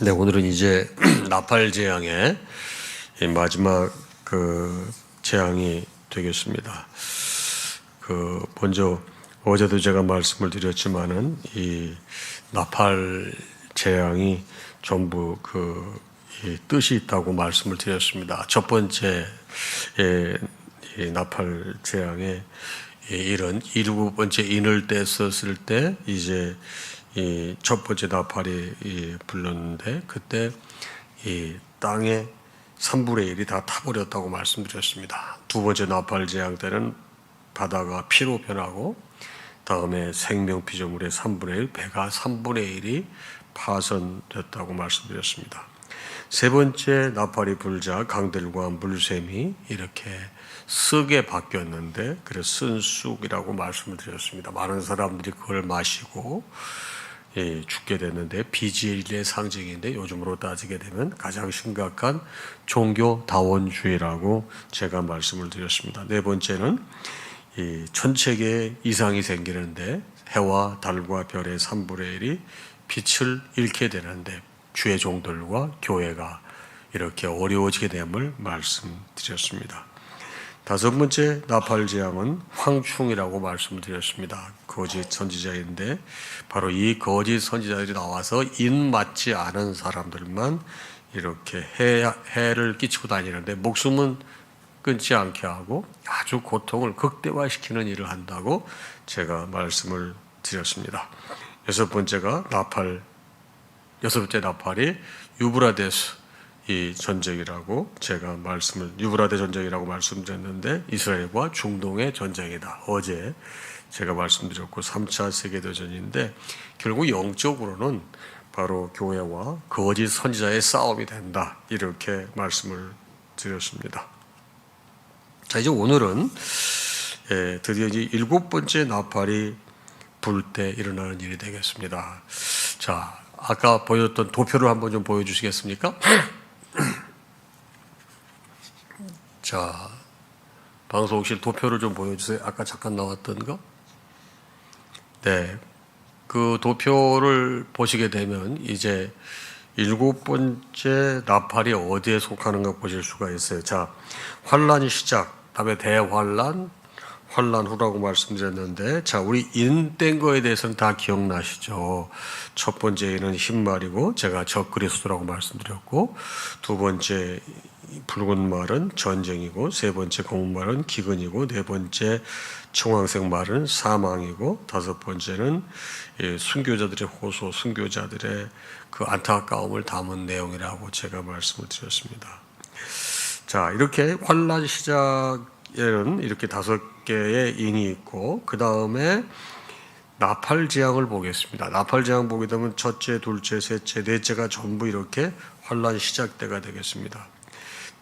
네, 오늘은 이제 나팔 재앙의 이 마지막 그 재앙이 되겠습니다. 그 먼저 어제도 제가 말씀을 드렸지만은 이 나팔 재앙이 전부 그이 뜻이 있다고 말씀을 드렸습니다. 첫 번째 나팔 재앙의 이 이런 일곱 번째 인을 뗐었을 때 이제 이 첫 번째 나팔이 이 불렀는데 그때 이 땅에 3분의 1이 다 타버렸다고 말씀드렸습니다. 두 번째 나팔 재앙 때는 바다가 피로 변하고 다음에 생명 피조물의 3분의 1, 배가 3분의 1이 파손됐다고 말씀드렸습니다. 세 번째 나팔이 불자 강들과 물샘이 이렇게 쓱에 바뀌었는데 그래서 쓴쑥이라고 말씀을 드렸습니다. 많은 사람들이 그걸 마시고 예, 죽게 됐는데 비질의 상징인데 요즘으로 따지게 되면 가장 심각한 종교 다원주의라고 제가 말씀을 드렸습니다. 네 번째는 이 천체계에 이상이 생기는데 해와 달과 별의 3분의 1이 빛을 잃게 되는데 주의 종들과 교회가 이렇게 어려워지게 됨을 말씀드렸습니다. 다섯 번째 나팔 재앙은 황충이라고 말씀드렸습니다. 거짓 선지자인데 바로 이 거짓 선지자들이 나와서 인 맞지 않은 사람들만 이렇게 해, 해를 끼치고 다니는데 목숨은 끊지 않게 하고 아주 고통을 극대화시키는 일을 한다고 제가 말씀을 드렸습니다. 여섯 번째가 나팔 여섯 번째 나팔이 유브라데스 이 전쟁이라고 제가 말씀을 유브라데 전쟁이라고 말씀드렸는데 이스라엘과 중동의 전쟁이다. 어제 제가 말씀드렸고 3차 세계 대전인데 결국 영적으로는 바로 교회와 거짓 선지자의 싸움이 된다. 이렇게 말씀을 드렸습니다. 자, 이제 오늘은 예, 드디어 이제 일곱 번째 나팔이 불 때 일어나는 일이 되겠습니다. 자, 아까 보여줬던 도표를 한번 좀 보여주시겠습니까? 자, 방송실 도표를 좀 보여주세요. 아까 잠깐 나왔던 거. 네. 그 도표를 보시게 되면 이제 일곱 번째 나팔이 어디에 속하는가 보실 수가 있어요. 자, 환란 시작, 다음에 대환란, 환란 후라고 말씀드렸는데 자 우리 인된 거에 대해서는 다 기억나시죠? 첫 번째는 흰말이고 제가 적그리스도라고 말씀드렸고 두 번째 붉은 말은 전쟁이고 세 번째 검은 말은 기근이고 네 번째 청황색 말은 사망이고 다섯 번째는 순교자들의 호소, 순교자들의 그 안타까움을 담은 내용이라고 제가 말씀을 드렸습니다. 자 이렇게 환란 시작에는 이렇게 다섯 개의 인이 있고 그 다음에 나팔 재앙을 보겠습니다. 나팔 재앙 보게 되면 첫째, 둘째, 셋째, 넷째가 전부 이렇게 환란 시작 때가 되겠습니다.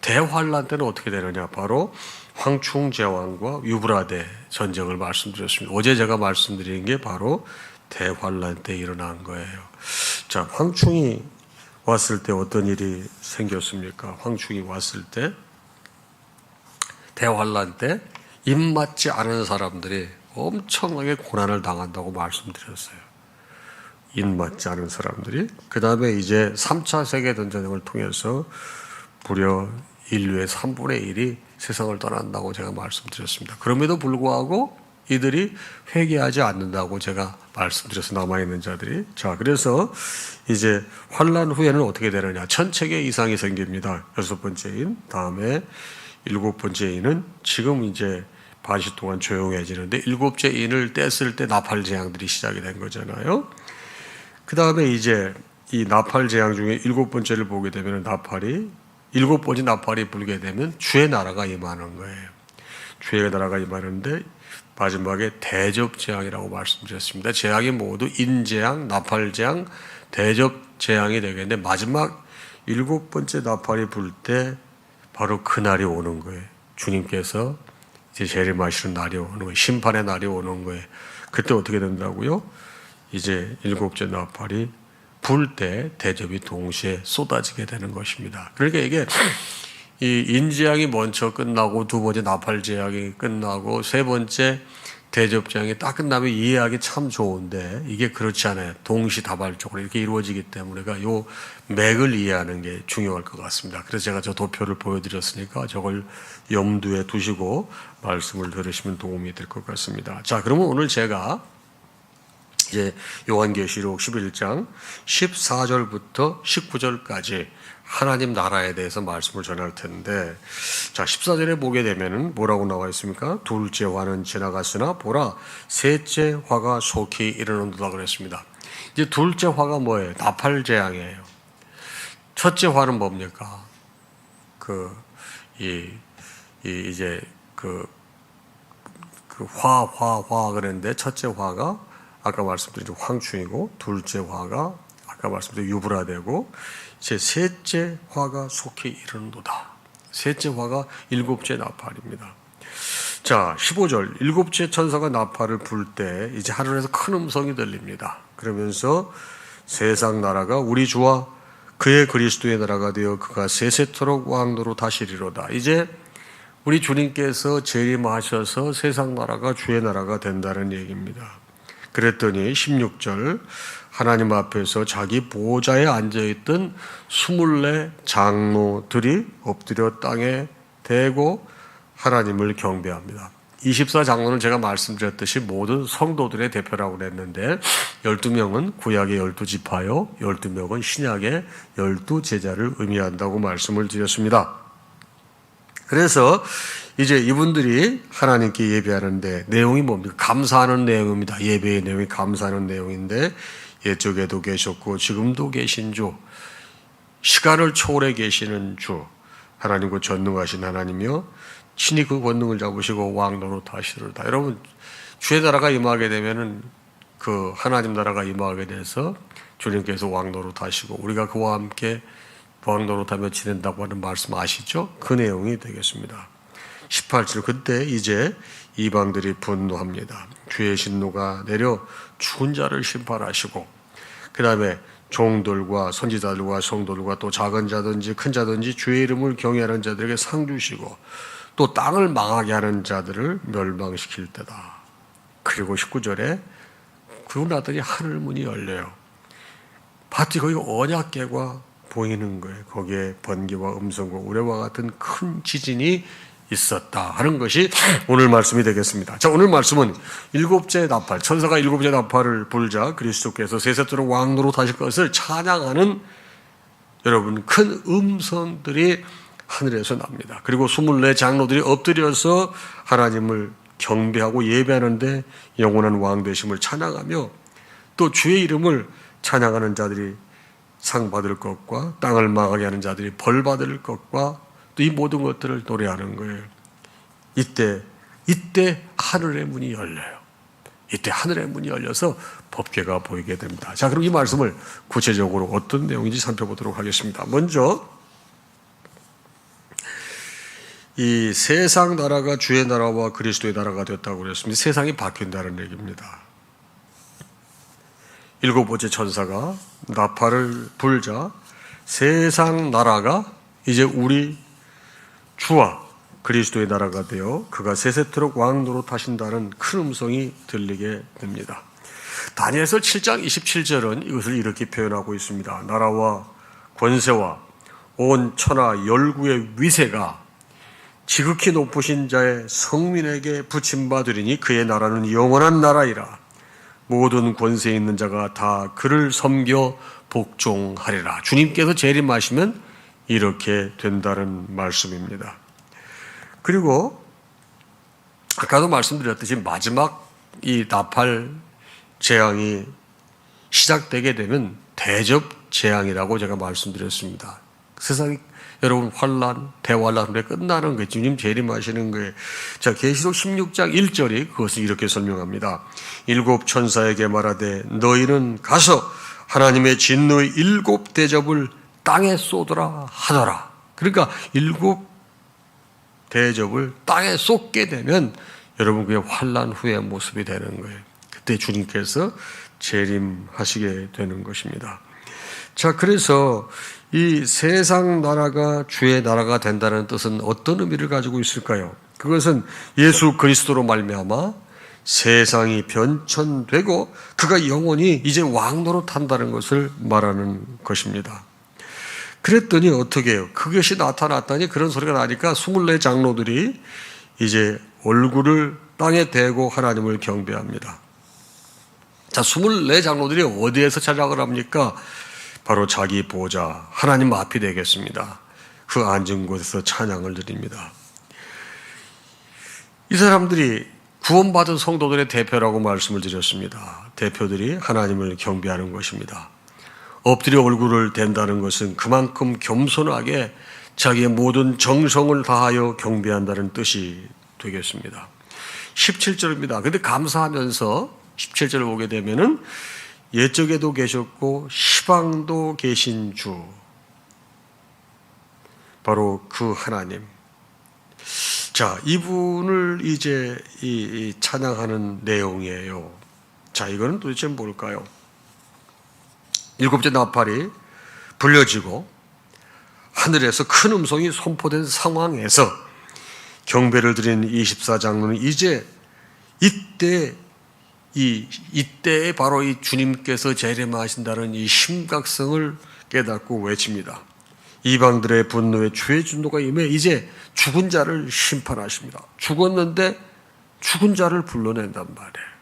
대환란 때는 어떻게 되느냐? 바로 황충 제왕과 유브라데 전쟁을 말씀드렸습니다. 어제 제가 말씀드린 게 바로 대환란 때 일어난 거예요. 자, 황충이 왔을 때 어떤 일이 생겼습니까? 황충이 왔을 때 대환란 때 입맞지 않은 사람들이 엄청나게 고난을 당한다고 말씀드렸어요. 입맞지 않은 사람들이 그 다음에 이제 3차 세계대전을 통해서 무려 인류의 3분의 1이 세상을 떠난다고 제가 말씀드렸습니다. 그럼에도 불구하고 이들이 회개하지 않는다고 제가 말씀드려서 남아 있는 자들이. 자, 그래서 이제 환란 후에는 어떻게 되느냐. 천체계 이상이 생깁니다. 여섯 번째인. 다음에 일곱 번째인은 지금 이제 반시 동안 조용해지는데 일곱째 인을 뗐을 때 나팔 재앙들이 시작이 된 거잖아요. 그 다음에 이제 이 나팔 재앙 중에 일곱 번째를 보게 되면 나팔이 일곱 번째 나팔이 불게 되면 주의 나라가 임하는 거예요. 주의 나라가 임하는데 마지막에 대접 재앙이라고 말씀드렸습니다. 재앙이 모두 인재앙, 나팔 재앙, 대접 재앙이 되겠는데 마지막 일곱 번째 나팔이 불 때 바로 그 날이 오는 거예요. 주님께서 이제 재림하시는 날이 오는 거예요. 심판의 날이 오는 거예요. 그때 어떻게 된다고요? 이제 일곱째 나팔이 불때 대접이 동시에 쏟아지게 되는 것입니다. 그러니까 이게 이 인재앙이 먼저 끝나고 두 번째 나팔 재앙이 끝나고 세 번째 대접장이 딱 끝나면 이해하기 참 좋은데 이게 그렇지 않아요. 동시다발적으로 이렇게 이루어지기 때문에 요 맥을 이해하는 게 중요할 것 같습니다. 그래서 제가 저 도표를 보여드렸으니까 저걸 염두에 두시고 말씀을 들으시면 도움이 될 것 같습니다. 자, 그러면 오늘 제가 이제 요한계시록 11장 14절부터 19절까지 하나님 나라에 대해서 말씀을 전할 텐데 자 14절에 보게 되면은 뭐라고 나와 있습니까? 둘째 화는 지나갔으나 보라 셋째 화가 속히 이르는도다 그랬습니다. 이제 둘째 화가 뭐예요? 나팔 재앙이에요. 첫째 화는 뭡니까? 그이 이, 이제 그 그 화, 화, 화 그랬는데 첫째 화가 아까 말씀드린 황충이고 둘째 화가 아까 말씀드린 유브라되고 이제 셋째 화가 속히 이르는도다. 셋째 화가 일곱째 나팔입니다. 자, 15절. 일곱째 천사가 나팔을 불 때 이제 하늘에서 큰 음성이 들립니다. 그러면서 세상 나라가 우리 주와 그의 그리스도의 나라가 되어 그가 세세토록 왕노로 다시리로다. 이제 우리 주님께서 재림하셔서 세상 나라가 주의 나라가 된다는 얘기입니다. 그랬더니 16절 하나님 앞에서 자기 보좌에 앉아 있던 스물네 장로들이 엎드려 땅에 대고 하나님을 경배합니다. 24장로는 제가 말씀드렸듯이 모든 성도들의 대표라고 그랬는데 12명은 구약의 12지파요 12명은 신약의 12제자를 의미한다고 말씀을 드렸습니다. 그래서 이제 이분들이 하나님께 예배하는데 내용이 뭡니까? 감사하는 내용입니다. 예배의 내용이 감사하는 내용인데 예쪽에도 계셨고 지금도 계신 주, 시간을 초월해 계시는 주, 하나님과 전능하신 하나님이요. 친히 그 권능을 잡으시고 왕노로 다시르다. 여러분, 주의 나라가 임하게 되면은 그 하나님 나라가 임하게 돼서 주님께서 왕노로 다시고 우리가 그와 함께 왕노릇하며 지낸다고 하는 말씀 아시죠? 그 내용이 되겠습니다. 18절 그때 이제 이방들이 분노합니다. 주의 신노가 내려 죽은 자를 심판하시고 그 다음에 종들과 선지자들과 성도들과 또 작은 자든지 큰 자든지 주의 이름을 경외하는 자들에게 상 주시고 또 땅을 망하게 하는 자들을 멸망시킬 때다. 그리고 19절에 그러고 나더니 하늘 문이 열려요. 봤지 거기 언약궤가 보이는 거예요. 거기에 번개와 음성과 우레와 같은 큰 지진이 있었다 하는 것이 오늘 말씀이 되겠습니다. 자, 오늘 말씀은 일곱째 나팔, 천사가 일곱째 나팔을 불자 그리스도께서 세세토록 왕노로 타실 것을 찬양하는 여러분 큰 음성들이 하늘에서 납니다. 그리고 24 장로들이 엎드려서 하나님을 경배하고 예배하는데 영원한 왕 되심을 찬양하며 또 주의 이름을 찬양하는 자들이 상 받을 것과 땅을 망하게 하는 자들이 벌 받을 것과 또 이 모든 것들을 노래하는 거예요. 이때 이때 하늘의 문이 열려요. 이때 하늘의 문이 열려서 법궤가 보이게 됩니다. 자, 그럼 이 말씀을 구체적으로 어떤 내용인지 살펴보도록 하겠습니다. 먼저 이 세상 나라가 주의 나라와 그리스도의 나라가 됐다고 그랬습니다. 세상이 바뀐다는 얘기입니다. 일곱 번째 천사가 나팔을 불자 세상 나라가 이제 우리 주와 그리스도의 나라가 되어 그가 세세토록 왕노로 타신다는 큰 음성이 들리게 됩니다. 다니엘서 7장 27절은 이것을 이렇게 표현하고 있습니다. 나라와 권세와 온 천하 열구의 위세가 지극히 높으신 자의 성민에게 붙임받으리니 그의 나라는 영원한 나라이라. 모든 권세 있는 자가 다 그를 섬겨 복종하리라. 주님께서 재림하시면 이렇게 된다는 말씀입니다. 그리고 아까도 말씀드렸듯이 마지막 이 나팔 재앙이 시작되게 되면 대접 재앙이라고 제가 말씀드렸습니다. 세상이 여러분 환란, 대환란에 끝나는 거예요. 주님 재림하시는 거예요. 자, 계시록 16장 1절이 그것을 이렇게 설명합니다. 일곱 천사에게 말하되 너희는 가서 하나님의 진노의 일곱 대접을 땅에 쏟으라 하더라. 그러니까 일곱 대접을 땅에 쏟게 되면 여러분 그게 환란 후의 모습이 되는 거예요. 그때 주님께서 재림하시게 되는 것입니다. 자, 그래서 이 세상 나라가 주의 나라가 된다는 뜻은 어떤 의미를 가지고 있을까요? 그것은 예수 그리스도로 말미암아 세상이 변천되고 그가 영원히 이제 왕노로 탄다는 것을 말하는 것입니다. 그랬더니 어떻게 해요? 그것이 나타났더니 그런 소리가 나니까 24 장로들이 이제 얼굴을 땅에 대고 하나님을 경배합니다. 자, 24 장로들이 어디에서 찬양을 합니까? 바로 자기 보좌, 하나님 앞이 되겠습니다. 그 앉은 곳에서 찬양을 드립니다. 이 사람들이 구원받은 성도들의 대표라고 말씀을 드렸습니다. 대표들이 하나님을 경배하는 것입니다. 엎드려 얼굴을 댄다는 것은 그만큼 겸손하게 자기의 모든 정성을 다하여 경배한다는 뜻이 되겠습니다. 17절입니다. 근데 감사하면서 17절을 보게 되면은 예적에도 계셨고 시방도 계신 주 바로 그 하나님. 자, 이분을 이제 이, 이 찬양하는 내용이에요. 자, 이거는 도대체 뭘까요? 일곱째 나팔이 불려지고 하늘에서 큰 음성이 선포된 상황에서 경배를 드리는 24장로는 이제 이때 이 이때에 바로 이 주님께서 재림하신다는 이 심각성을 깨닫고 외칩니다. 이방들의 분노에 주의 진노가 임해 이제 죽은 자를 심판하십니다. 죽었는데 죽은 자를 불러낸단 말이에요.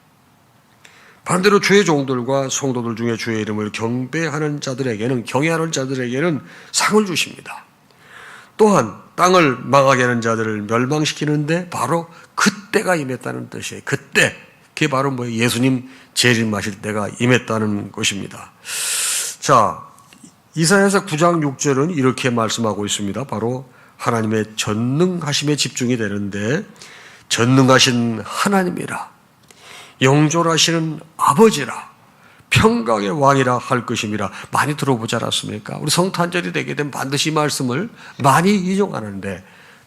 반대로 주의 종들과 성도들 중에 주의 이름을 경배하는 자들에게는 경외하는 자들에게는 상을 주십니다. 또한 땅을 망하게 하는 자들을 멸망시키는데 바로 그때가 임했다는 뜻이에요. 그때 그게 바로 뭐 예수님 재림하실 때가 임했다는 것입니다. 자, 이사야서 9장 6절은 이렇게 말씀하고 있습니다. 바로 하나님의 전능하심에 집중이 되는데 전능하신 하나님이라 영존하시는 아버지라 평강의 왕이라 할 것임이라 많이 들어보지 않았습니까? 우리 성탄절이 되게 되면 반드시 이 말씀을 많이 인용하는데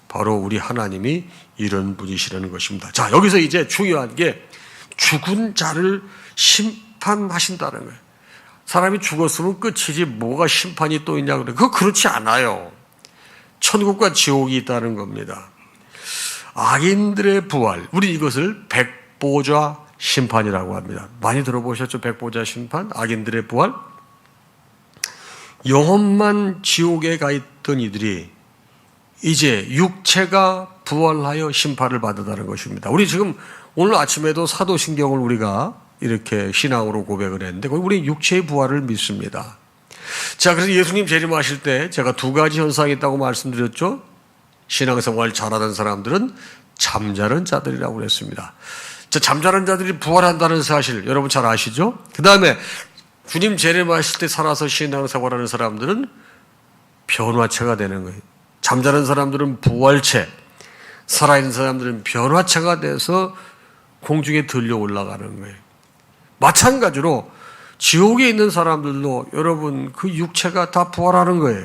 바로 우리 하나님이 이런 분이시라는 것입니다. 자, 여기서 이제 중요한 게 죽은 자를 심판하신다는 거예요. 사람이 죽었으면 끝이지 뭐가 심판이 또 있냐 그래. 그거 그렇지 않아요. 천국과 지옥이 있다는 겁니다. 악인들의 부활. 우리 이것을 백보좌 심판이라고 합니다. 많이 들어보셨죠? 백보자 심판? 악인들의 부활? 영혼만 지옥에 가 있던 이들이 이제 육체가 부활하여 심판을 받는다는 것입니다. 우리 지금 오늘 아침에도 사도신경을 우리가 이렇게 신앙으로 고백을 했는데 우리 육체의 부활을 믿습니다. 자, 그래서 예수님 재림하실 때 제가 두 가지 현상이 있다고 말씀드렸죠. 신앙생활 잘하는 사람들은 잠자는 자들이라고 그랬습니다. 자, 잠자는 자들이 부활한다는 사실 여러분 잘 아시죠? 그 다음에 주님 재림하실 때 살아서 신앙생활하는 사람들은 변화체가 되는 거예요. 잠자는 사람들은 부활체, 살아있는 사람들은 변화체가 돼서 공중에 들려 올라가는 거예요. 마찬가지로 지옥에 있는 사람들도 여러분 그 육체가 다 부활하는 거예요.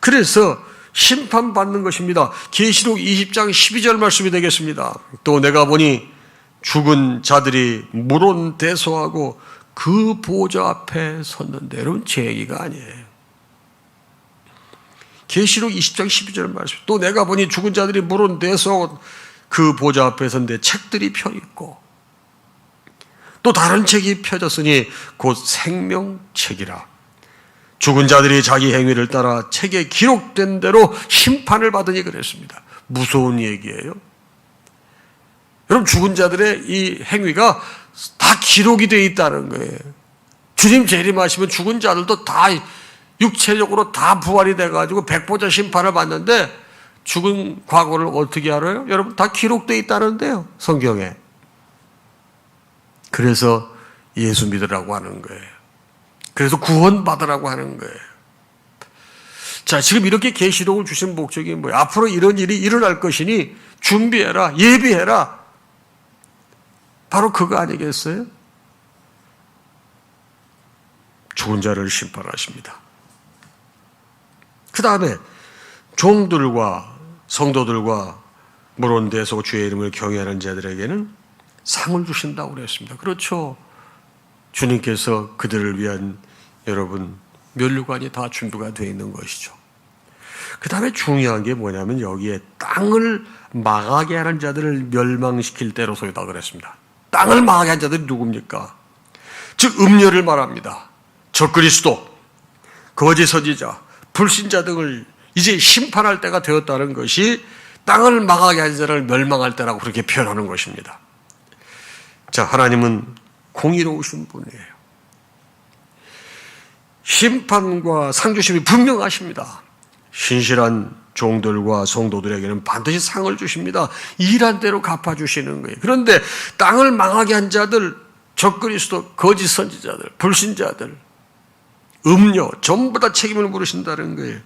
그래서 심판받는 것입니다. 계시록 20장 12절 말씀이 되겠습니다. 또 내가 보니 죽은 자들이 물온 대소하고 그 보좌 앞에 섰는데 여러분 제 얘기가 아니에요. 계시록 20장 12절 말씀. 또 내가 보니 죽은 자들이 물은 데서 그 보좌 앞에 섰는데 책들이 펴 있고 또 다른 책이 펴졌으니 곧 생명책이라. 죽은 자들이 자기 행위를 따라 책에 기록된 대로 심판을 받으니 그랬습니다. 무서운 얘기예요. 여러분 죽은 자들의 이 행위가 다 기록이 되어 있다는 거예요. 주님 재림하시면 죽은 자들도 다 육체적으로 다 부활이 돼가지고 백보자 심판을 받는데 죽은 과거를 어떻게 알아요? 여러분 다 기록되어 있다는데요. 성경에. 그래서 예수 믿으라고 하는 거예요. 그래서 구원받으라고 하는 거예요. 자, 지금 이렇게 계시록을 주신 목적이 뭐예요? 앞으로 이런 일이 일어날 것이니 준비해라, 예비해라. 바로 그거 아니겠어요? 죽은 자를 심판하십니다. 그 다음에 종들과 성도들과 물온 데서 주의 이름을 경외하는 자들에게는 상을 주신다고 그랬습니다. 그렇죠. 주님께서 그들을 위한 여러분 면류관이 다 준비가 되어 있는 것이죠. 그 다음에 중요한 게 뭐냐면 여기에 땅을 망하게 하는 자들을 멸망시킬 때로 소이다 그랬습니다. 땅을 망하게 한 자들이 누굽니까? 즉 음료를 말합니다. 적그리스도, 거짓 선지자, 불신자 등을 이제 심판할 때가 되었다는 것이 땅을 망하게 한 자를 멸망할 때라고 그렇게 표현하는 것입니다. 자, 하나님은 공의로우신 분이에요. 심판과 상주심이 분명하십니다. 신실한 종들과 성도들에게는 반드시 상을 주십니다. 일한 대로 갚아주시는 거예요. 그런데 땅을 망하게 한 자들, 적그리스도, 거짓 선지자들, 불신자들, 음료, 전부 다 책임을 물으신다는 거예요.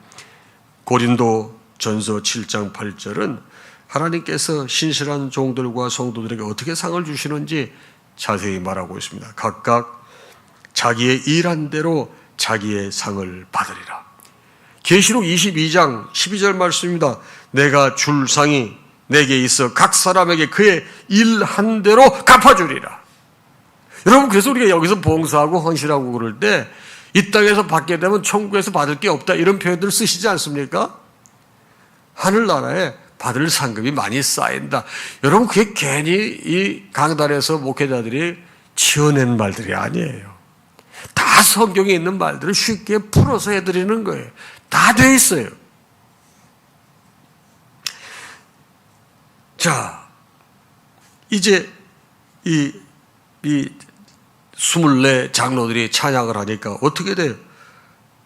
고린도 전서 7장 8절은 하나님께서 신실한 종들과 성도들에게 어떻게 상을 주시는지 자세히 말하고 있습니다. 각각 자기의 일한 대로 자기의 상을 받으리라. 계시록 22장 12절 말씀입니다. 내가 줄 상이 내게 있어 각 사람에게 그의 일 한 대로 갚아주리라. 여러분 그래서 우리가 여기서 봉사하고 헌신하고 그럴 때 이 땅에서 받게 되면 천국에서 받을 게 없다 이런 표현들 쓰시지 않습니까? 하늘나라에 받을 상급이 많이 쌓인다. 여러분 그게 괜히 이 강단에서 목회자들이 지어낸 말들이 아니에요. 다 성경에 있는 말들을 쉽게 풀어서 해드리는 거예요. 다 돼 있어요. 자, 이제 이, 이, 24 장로들이 찬양을 하니까 어떻게 돼요?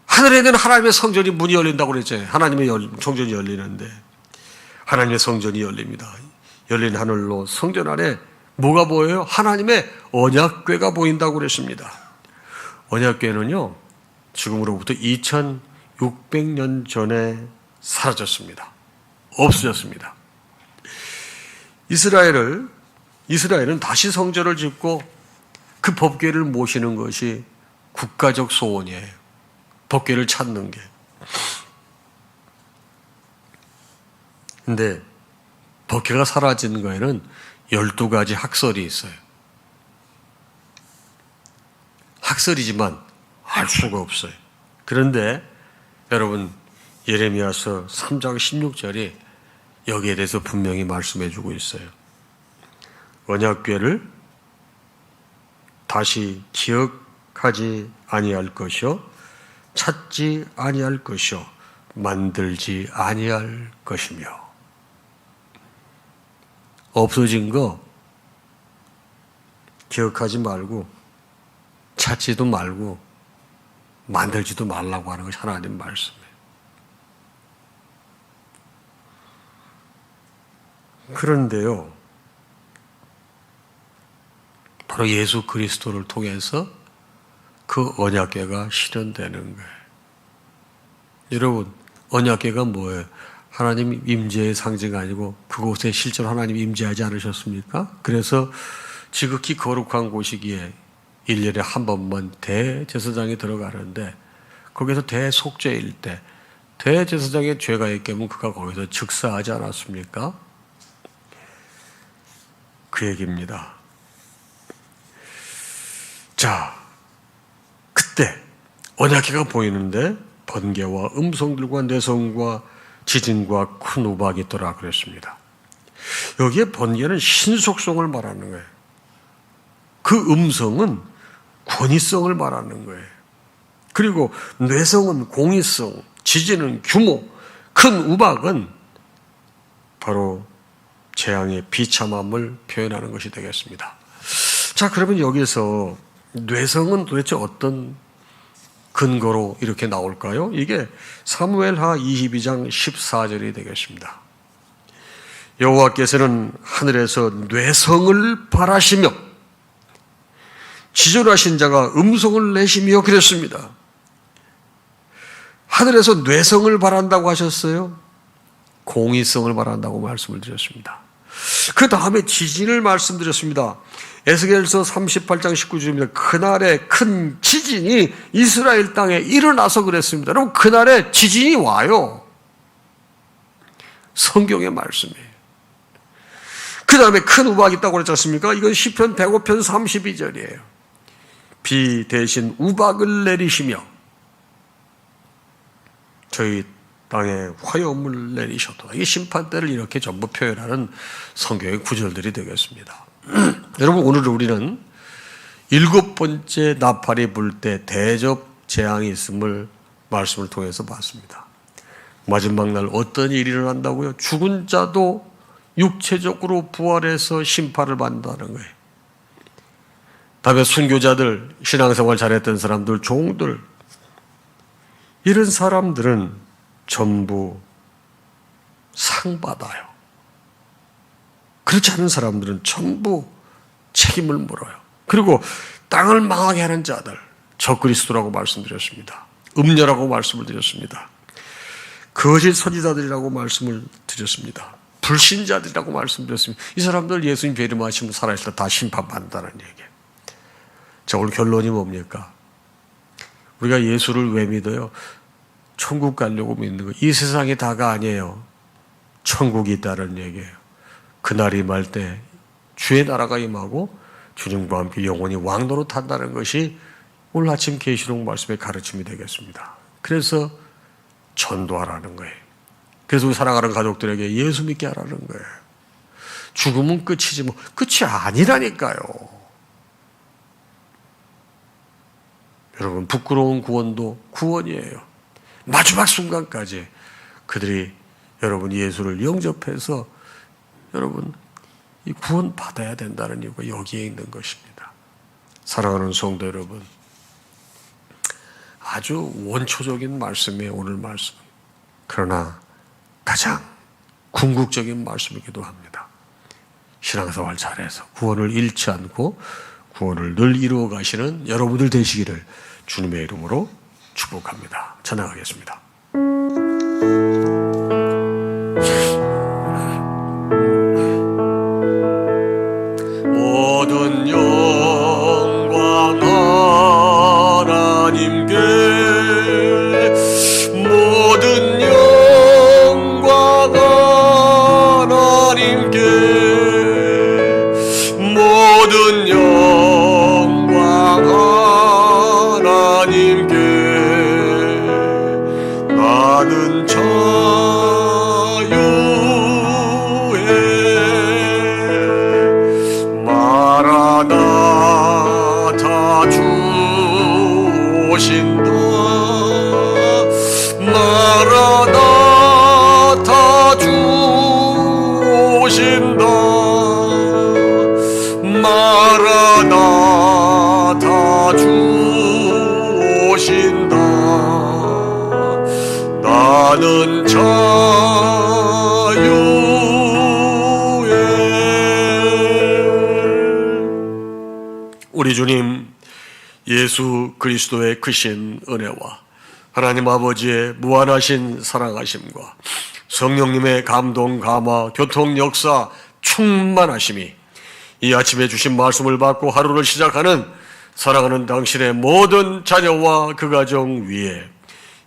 하늘에 있는 하나님의 성전이 문이 열린다고 그랬잖아요. 하나님의 열, 성전이 열리는데. 하나님의 성전이 열립니다. 열린 하늘로 성전 안에 뭐가 보여요? 하나님의 언약궤가 보인다고 그랬습니다. 언약궤는요, 지금으로부터 2600년 전에 사라졌습니다. 없어졌습니다. 이스라엘을, 이스라엘은 다시 성전을 짓고 그 법궤를 모시는 것이 국가적 소원이에요. 법궤를 찾는 게. 근데 법궤가 사라진 거에는 12가지 학설이 있어요. 학설이지만 알 수가 없어요. 그런데 여러분 예레미야서 3장 16절이 여기에 대해서 분명히 말씀해 주고 있어요. 언약궤를 다시 기억하지 아니할 것이요 찾지 아니할 것이요 만들지 아니할 것이며 없어진 거 기억하지 말고 찾지도 말고 만들지도 말라고 하는 것이 하나님 말씀이에요. 그런데요, 바로 예수 그리스도를 통해서 그 언약궤가 실현되는 거예요. 여러분, 언약궤가 뭐예요? 하나님 임재의 상징 아니고 그곳에 실제로 하나님 임재하지 않으셨습니까? 그래서 지극히 거룩한 곳이기에 1년에 한 번만 대제사장이 들어가는데 거기서 대속죄일 때 대제사장의 죄가 있겠면 그가 거기서 즉사하지 않았습니까? 그 얘기입니다. 자, 그때 언약궤가 보이는데 번개와 음성들과 내성과 지진과 큰 우박이 있더라 그랬습니다. 여기에 번개는 신속성을 말하는 거예요. 그 음성은 권위성을 말하는 거예요. 그리고 뇌성은 공의성, 지진은 규모, 큰 우박은 바로 재앙의 비참함을 표현하는 것이 되겠습니다. 자, 그러면 여기서 뇌성은 도대체 어떤 근거로 이렇게 나올까요? 이게 사무엘하 22장 14절이 되겠습니다. 여호와께서는 하늘에서 뇌성을 바라시며 지존하신 자가 음성을 내시며 그랬습니다. 하늘에서 뇌성을 바란다고 하셨어요. 공의성을 바란다고 말씀을 드렸습니다. 그 다음에 지진을 말씀드렸습니다. 에스겔서 38장 19절입니다. 그날에 큰 지진이 이스라엘 땅에 일어나서 그랬습니다. 여러분 그날에 지진이 와요. 성경의 말씀이에요. 그 다음에 큰 우박이 있다고 그랬지 않습니까? 이건 시편 105편 32절이에요. 비 대신 우박을 내리시며 저희 땅에 화염을 내리셨도다. 이 심판대를 이렇게 전부 표현하는 성경의 구절들이 되겠습니다. 여러분 오늘 우리는 일곱 번째 나팔이 불 때 대접 재앙이 있음을 말씀을 통해서 봤습니다. 마지막 날 어떤 일이 일어난다고요? 죽은 자도 육체적으로 부활해서 심판을 받는다는 거예요. 다음에 순교자들, 신앙생활 잘했던 사람들, 종들, 이런 사람들은 전부 상 받아요. 그렇지 않은 사람들은 전부 책임을 물어요. 그리고 땅을 망하게 하는 자들, 적그리스도라고 말씀드렸습니다. 음녀라고 말씀을 드렸습니다. 거짓 선지자들이라고 말씀을 드렸습니다. 불신자들이라고 말씀드렸습니다. 이 사람들 예수님 배림하시면 살아있을 때다 심판받는다는 얘기예요. 자, 오늘 결론이 뭡니까? 우리가 예수를 왜 믿어요? 천국 가려고 믿는 거예요. 이 세상이 다가 아니에요. 천국이 있다는 얘기예요. 그날이 말때 주의 나라가 임하고 주님과 함께 영원히 왕도로 탄다는 것이 오늘 아침 계시록 말씀의 가르침이 되겠습니다. 그래서 전도하라는 거예요. 그래서 우리 사랑하는 가족들에게 예수 믿게 하라는 거예요. 죽음은 끝이지 뭐 끝이 아니라니까요. 여러분 부끄러운 구원도 구원이에요. 마지막 순간까지 그들이 여러분 예수를 영접해서 여러분 이 구원 받아야 된다는 이유가 여기에 있는 것입니다. 사랑하는 성도 여러분, 아주 원초적인 말씀이에요 오늘 말씀. 그러나 가장 궁극적인 말씀이기도 합니다. 신앙생활 잘해서 구원을 잃지 않고 구원을 늘 이루어 가시는 여러분들 되시기를 주님의 이름으로 축복합니다. 전화하겠습니다. 나는 자유해 우리 주님 예수 그리스도의 크신 은혜와 하나님 아버지의 무한하신 사랑하심과 성령님의 감동, 감화, 교통, 역사, 충만하심이 이 아침에 주신 말씀을 받고 하루를 시작하는 사랑하는 당신의 모든 자녀와 그 가정 위에